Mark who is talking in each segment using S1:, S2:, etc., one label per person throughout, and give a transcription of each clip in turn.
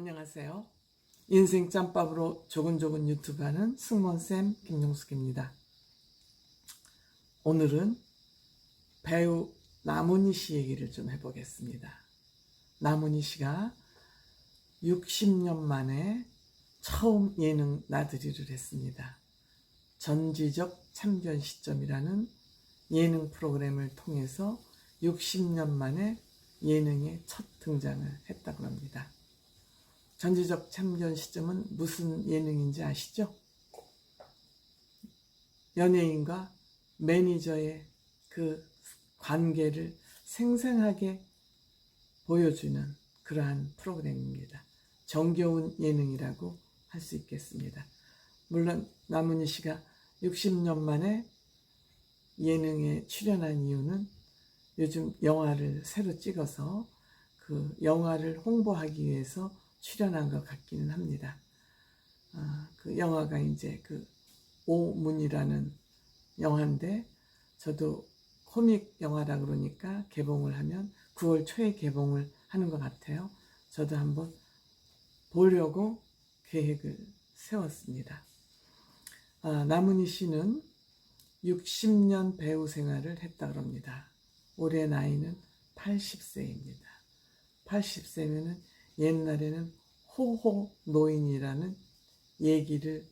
S1: 안녕하세요. 인생 짬밥으로 조근조근 유튜브 하는 승무원쌤 김용숙입니다. 오늘은 배우 나문희 씨 얘기를 좀 해보겠습니다. 나문희 씨가 60년 만에 처음 예능 나들이를 했습니다. 전지적 참견 시점이라는 예능 프로그램을 통해서 60년 만에 예능에 첫 등장을 했다고 합니다. 전지적 참견 시점은 무슨 예능인지 아시죠? 연예인과 매니저의 그 관계를 생생하게 보여주는 그러한 프로그램입니다. 정겨운 예능이라고 할 수 있겠습니다. 물론 남은희 씨가 60년 만에 예능에 출연한 이유는 요즘 영화를 새로 찍어서 그 영화를 홍보하기 위해서 출연한 것 같기는 합니다. 아, 그 영화가 이제 그 오문이라는 영화인데 저도 코믹 영화라 그러니까 개봉을 하면 9월 초에 개봉을 하는 것 같아요. 저도 한번 보려고 계획을 세웠습니다. 아, 남은희 씨는 60년 배우 생활을 했다 그럽니다. 올해 나이는 80세입니다. 80세면은 옛날에는 호호 노인이라는 얘기를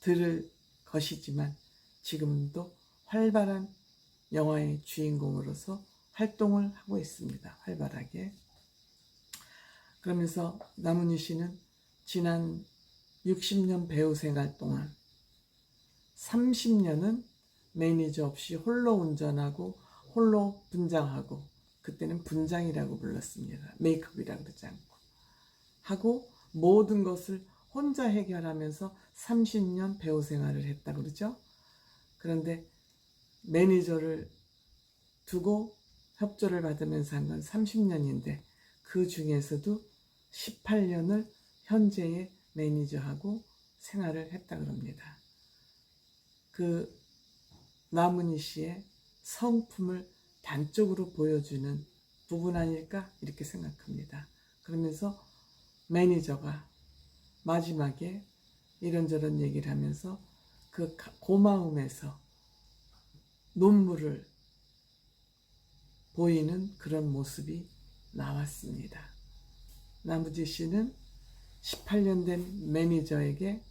S1: 들을 것이지만 지금도 활발한 영화의 주인공으로서 활동을 하고 있습니다. 활발하게. 그러면서 남은희 씨는 지난 60년 배우 생활 동안 30년은 매니저 없이 홀로 운전하고 홀로 분장하고 그때는 분장이라고 불렀습니다. 메이크업이라고 그러지 않고 하고 모든 것을 혼자 해결하면서 30년 배우 생활을 했다 그러죠. 그런데 매니저를 두고 협조를 받으면서 한 건 30년인데 그 중에서도 18년을 현재의 매니저하고 생활을 했다 그럽니다. 그 나문희 씨의 성품을 단적으로 보여주는 부분 아닐까 이렇게 생각합니다. 그러면서 매니저가 마지막에 이런저런 얘기를 하면서 그 고마움에서 눈물을 보이는 그런 모습이 나왔습니다. 나무지 씨는 18년 된 매니저에게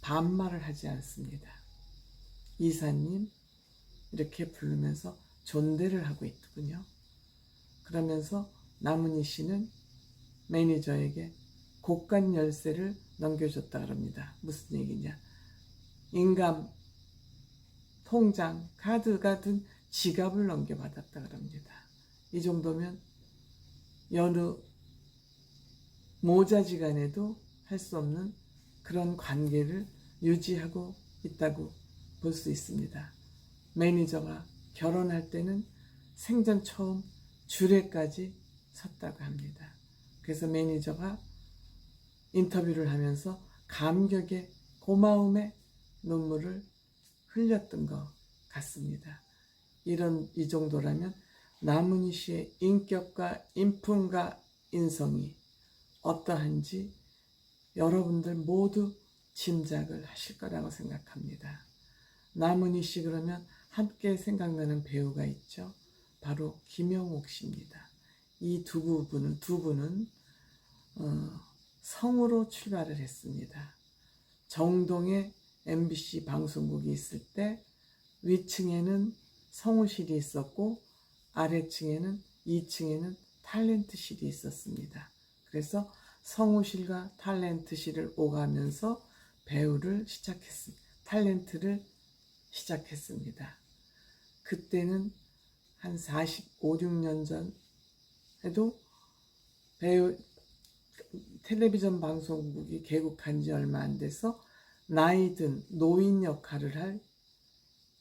S1: 반말을 하지 않습니다. 이사님 이렇게 부르면서 존대를 하고 있더군요. 그러면서 남은희 씨는 매니저에게 고간 열쇠를 넘겨줬다 그럽니다. 무슨 얘기냐? 인감, 통장, 카드가 든 지갑을 넘겨받았다 그럽니다. 이 정도면 여느 모자지간에도 할 수 없는 그런 관계를 유지하고 있다고 볼 수 있습니다. 매니저가 결혼할 때는 생전 처음 주례까지 섰다고 합니다. 그래서 매니저가 인터뷰를 하면서 감격의 고마움의 눈물을 흘렸던 것 같습니다. 이런 이 정도라면 남은희 씨의 인격과 인품과 인성이 어떠한지 여러분들 모두 짐작을 하실 거라고 생각합니다. 남은희 씨 그러면 함께 생각나는 배우가 있죠. 바로 김영옥 씨입니다. 이 두 분은 두 분은 어, 성으로 출발을 했습니다. 정동에 MBC 방송국이 있을 때 위층에는 성우실이 있었고 아래층에는 2층에는 탤런트실이 있었습니다. 그래서 성우실과 탤런트실을 오가면서 배우를 시작했습니다. 탤런트를 시작했습니다. 그때는 한 45, 6년 전에도 배우 텔레비전 방송국이 개국한 지 얼마 안 돼서 나이 든 노인 역할을 할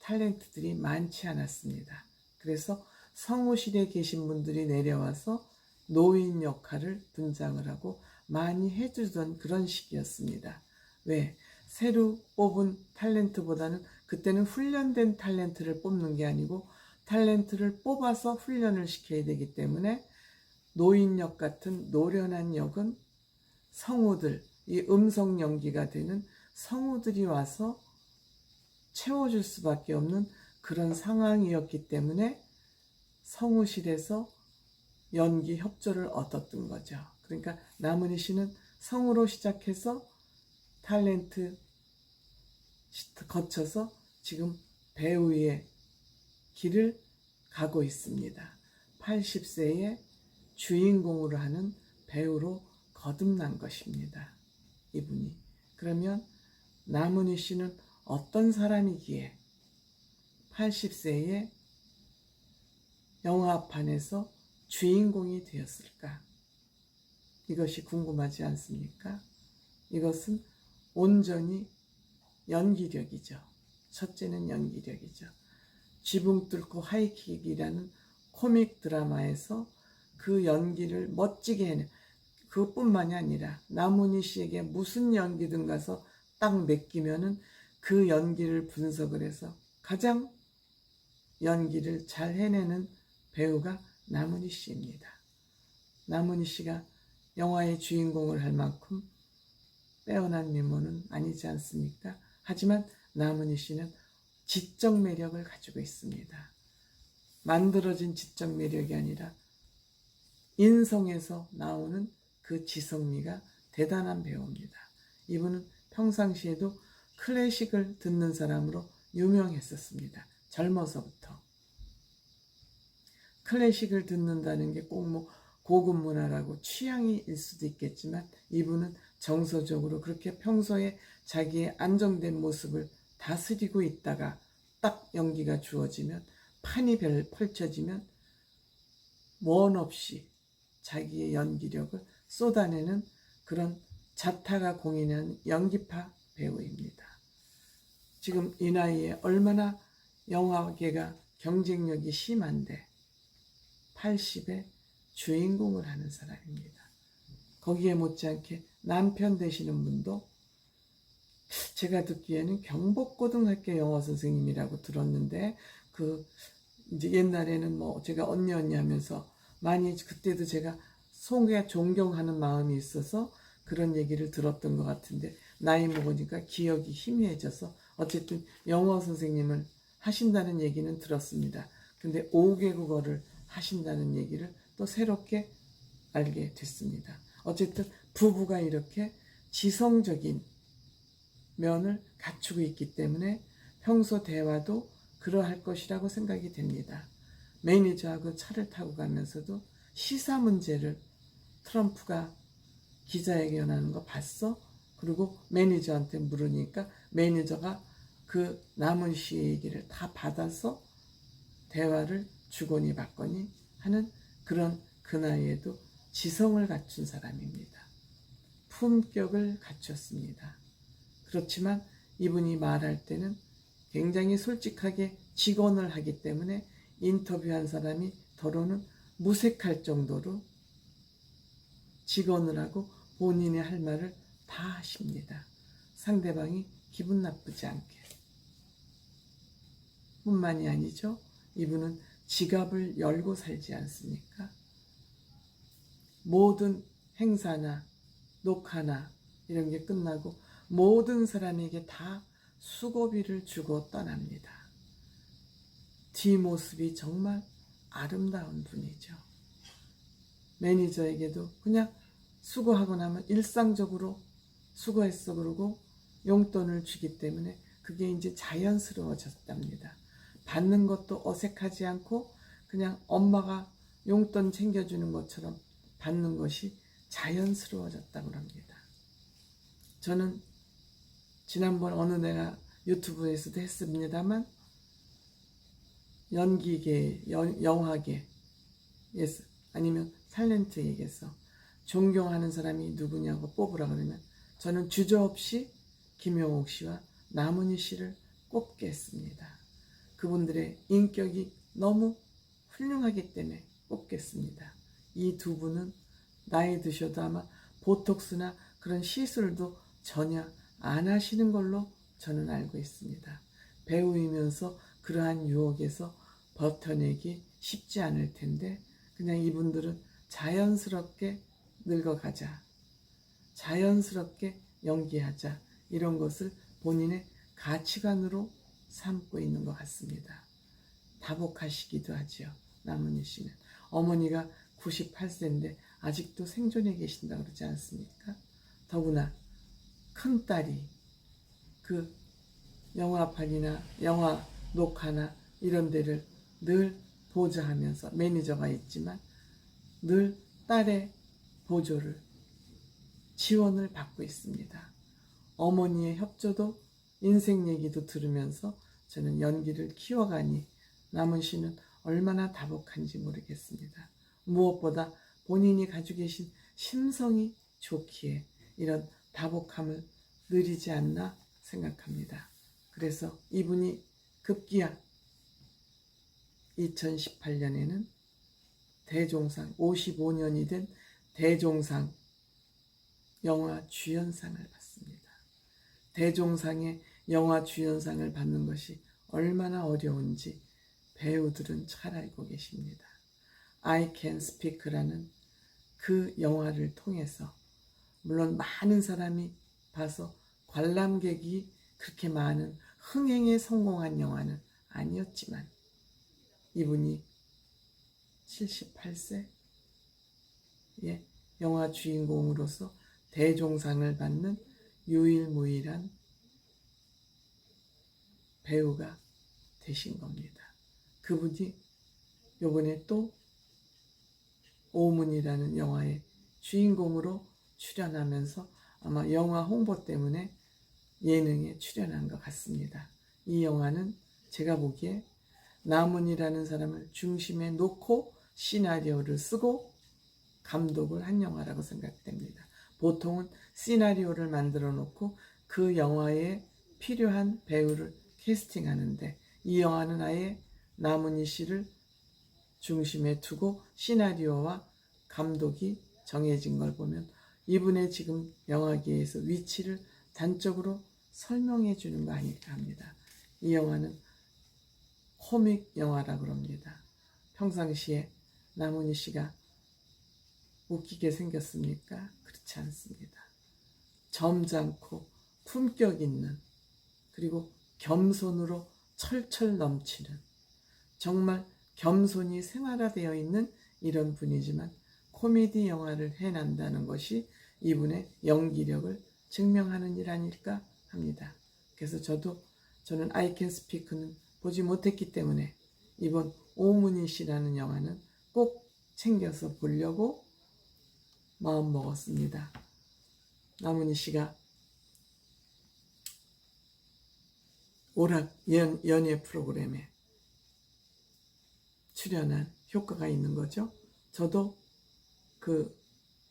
S1: 탤런트들이 많지 않았습니다. 그래서 성우실에 계신 분들이 내려와서 노인 역할을 분장을 하고 많이 해주던 그런 시기였습니다. 왜? 새로 뽑은 탤런트보다는 그때는 훈련된 탤런트를 뽑는 게 아니고 탤런트를 뽑아서 훈련을 시켜야 되기 때문에 노인 역 같은 노련한 역은 성우들, 이 음성 연기가 되는 성우들이 와서 채워줄 수밖에 없는 그런 상황이었기 때문에 성우실에서 연기 협조를 얻었던 거죠. 그러니까 남은희 씨는 성우로 시작해서 탤런트 거쳐서 지금 배우의 길을 가고 있습니다. 80세에 주인공으로 하는 배우로 거듭난 것입니다. 이분이. 그러면 남은희 씨는 어떤 사람이기에 80세에 영화판에서 주인공이 되었을까? 이것이 궁금하지 않습니까? 이것은 온전히 연기력이죠. 첫째는 연기력이죠. 지붕 뚫고 하이킥이라는 코믹 드라마에서 그 연기를 멋지게 해내. 그뿐만이 아니라 남은희 씨에게 무슨 연기든 가서 딱 맡기면은 그 연기를 분석을 해서 가장 연기를 잘 해내는 배우가 남은희 씨입니다. 남은희 씨가 영화의 주인공을 할 만큼 빼어난 미모는 아니지 않습니까? 하지만 남은희 씨는 지적 매력을 가지고 있습니다. 만들어진 지적 매력이 아니라 인성에서 나오는 그 지성미가 대단한 배우입니다. 이분은 평상시에도 클래식을 듣는 사람으로 유명했었습니다. 젊어서부터. 클래식을 듣는다는 게 꼭 뭐 고급 문화라고 취향일 수도 있겠지만 이분은 정서적으로 그렇게 평소에 자기의 안정된 모습을 다스리고 있다가 딱 연기가 주어지면 판이 펼쳐지면 원 없이 자기의 연기력을 쏟아내는 그런 자타가 공인한 연기파 배우입니다. 지금 이 나이에 얼마나 영화계가 경쟁력이 심한데 80에 주인공을 하는 사람입니다. 거기에 못지않게 남편 되시는 분도 제가 듣기에는 경복고등학교 영어 선생님이라고 들었는데 그 이제 옛날에는 뭐 제가 언니 언니 하면서 많이 그때도 제가 송에 존경하는 마음이 있어서 그런 얘기를 들었던 것 같은데 나이 먹으니까 기억이 희미해져서 어쨌든 영어 선생님을 하신다는 얘기는 들었습니다. 근데 5개 국어를 하신다는 얘기를 또 새롭게 알게 됐습니다. 어쨌든 부부가 이렇게 지성적인 면을 갖추고 있기 때문에 평소 대화도 그러할 것이라고 생각이 됩니다. 매니저하고 차를 타고 가면서도 시사 문제를 트럼프가 기자회견하는 거 봤어? 그리고 매니저한테 물으니까 매니저가 그 남은 씨 얘기를 다 받아서 대화를 주거니 받거니 하는 그런 그 나이에도 지성을 갖춘 사람입니다. 품격을 갖췄습니다. 그렇지만 이분이 말할 때는 굉장히 솔직하게 직언을 하기 때문에 인터뷰한 사람이 더러는 무색할 정도로 직언을 하고 본인의 할 말을 다 하십니다. 상대방이 기분 나쁘지 않게. 뿐만이 아니죠. 이분은 지갑을 열고 살지 않습니까? 모든 행사나 녹화나 이런 게 끝나고 모든 사람에게 다 수고비를 주고 떠납니다. 뒷모습이 정말 아름다운 분이죠. 매니저에게도 그냥 수고하고 나면 일상적으로 수고했어 그러고 용돈을 주기 때문에 그게 이제 자연스러워졌답니다. 받는 것도 어색하지 않고 그냥 엄마가 용돈 챙겨주는 것처럼 받는 것이 자연스러워졌다고 합니다. 저는 지난번 어느 내가 유튜브에서도 했습니다만 연기계, 연, 영화계, 예스, 아니면 탤런트에게서 존경하는 사람이 누구냐고 뽑으라 그러면 저는 주저없이 김용옥 씨와 남은희 씨를 꼽겠습니다. 그분들의 인격이 너무 훌륭하기 때문에 뽑겠습니다. 이 두 분은 나이 드셔도 아마 보톡스나 그런 시술도 전혀 안 하시는 걸로 저는 알고 있습니다. 배우이면서 그러한 유혹에서 버텨내기 쉽지 않을 텐데 그냥 이분들은 자연스럽게 늙어가자. 자연스럽게 연기하자 이런 것을 본인의 가치관으로 삼고 있는 것 같습니다. 다복하시기도 하지요. 나문희 씨는 어머니가 98세인데 아직도 생존해 계신다 그러지 않습니까? 더구나 큰 딸이 그 영화판이나 영화 녹화나 이런 데를 늘 보좌하면서 매니저가 있지만 늘 딸의 보조를 지원을 받고 있습니다. 어머니의 협조도 인생 얘기도 들으면서 저는 연기를 키워가니 남은 씨는 얼마나 다복한지 모르겠습니다. 무엇보다 본인이 가지고 계신 심성이 좋기에 이런 다복함을 느리지 않나 생각합니다. 그래서 이분이 급기야 2018년에는 대종상 55년이 된 대종상 영화 주연상을 받습니다. 대종상의 영화 주연상을 받는 것이 얼마나 어려운지 배우들은 잘 알고 계십니다. I Can Speak라는 그 영화를 통해서 물론 많은 사람이 봐서 관람객이 그렇게 많은 흥행에 성공한 영화는 아니었지만 이분이 78세 의 영화 주인공으로서 대종상을 받는 유일무이한 배우가 되신 겁니다. 그분이 요번에 또 오문이라는 영화의 주인공으로 출연하면서 아마 영화 홍보 때문에 예능에 출연한 것 같습니다. 이 영화는 제가 보기에 나문이라는 사람을 중심에 놓고 시나리오를 쓰고 감독을 한 영화라고 생각됩니다. 보통은 시나리오를 만들어 놓고 그 영화에 필요한 배우를 캐스팅하는데 이 영화는 아예 나문희 씨를 중심에 두고 시나리오와 감독이 정해진 걸 보면 이분의 지금 영화계에서 위치를 단적으로 설명해 주는 거 아닐까 합니다. 이 영화는 코믹 영화라 그럽니다. 평상시에 나문희 씨가 웃기게 생겼습니까? 그렇지 않습니다. 점잖고 품격 있는 그리고 겸손으로 철철 넘치는 정말 겸손이 생활화되어 있는 이런 분이지만 코미디 영화를 해낸다는 것이 이분의 연기력을 증명하는 일 아닐까 합니다. 그래서 저도 저는 I Can Speak는 보지 못했기 때문에 이번 오문희 씨라는 영화는 꼭 챙겨서 보려고 마음 먹었습니다. 나문희 씨가 오락 연, 연예 프로그램에 출연한 효과가 있는 거죠. 저도 그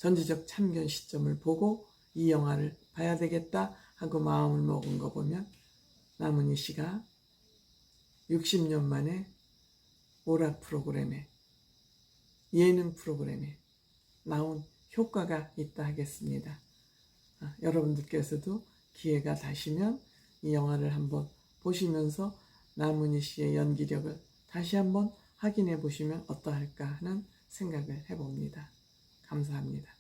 S1: 전지적 참견 시점을 보고 이 영화를 봐야 되겠다 하고 마음을 먹은 거 보면 나문희 씨가 60년 만에 오락 프로그램에 예능 프로그램에 나온 효과가 있다 하겠습니다. 아, 여러분들께서도 기회가 되시면 이 영화를 한번 보시면서 나문희 씨의 연기력을 다시 한번 확인해 보시면 어떠할까 하는 생각을 해봅니다. 감사합니다.